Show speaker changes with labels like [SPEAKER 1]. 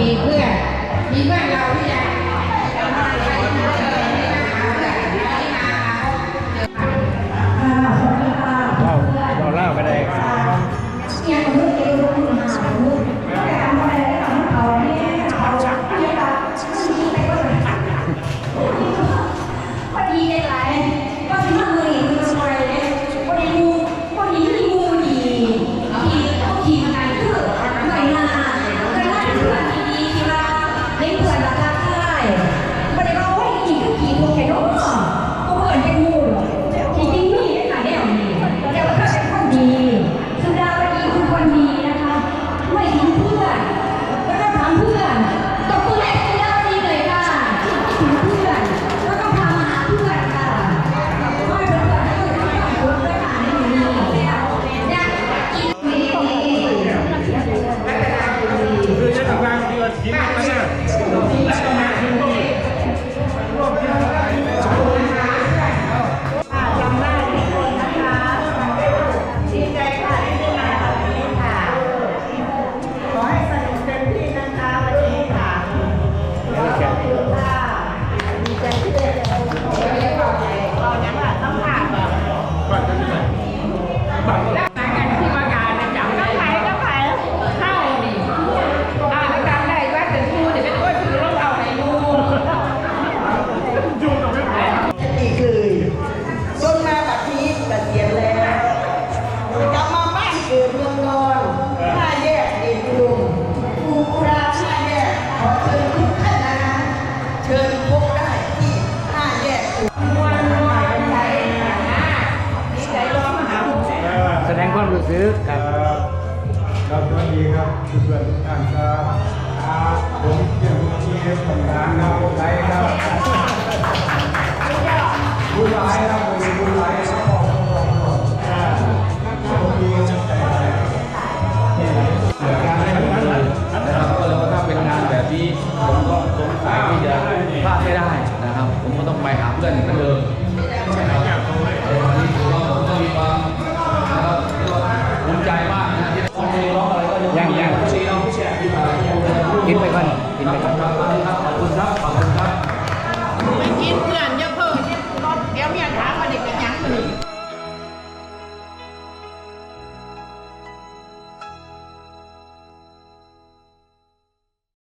[SPEAKER 1] มีเพื่อน มีเพื่อนเราที่ยัง
[SPEAKER 2] รู้สึกครั
[SPEAKER 3] บครับสวัสดีครับทุกเพื่อนทุกท่านครับอาผมเกี่ยวกับที่ทำงานครับผมไรครับ
[SPEAKER 4] ผู้ร้ายครับผมผู้ร้ายครับผมอ่าผมมีกำลังใจเนี่ยงานในวันนั้นนะครับก็เลยว่าถ้าเป็นงานแบบนี้ผมก็สงสัยที่จะพลาดไม่ได้นะครับ ผมก็ต้องไปหาเพื่อนเหมือนเดิมนะครับในวันนี้ถือว่าผมก็มีความนะครับภูมิใจมากนะที่ได้ร้องอะไรก็ยัง ยังยัง ซีน้องผู้แชร์ที่มา กินไปก่อน
[SPEAKER 2] ก
[SPEAKER 4] ินไปก่อน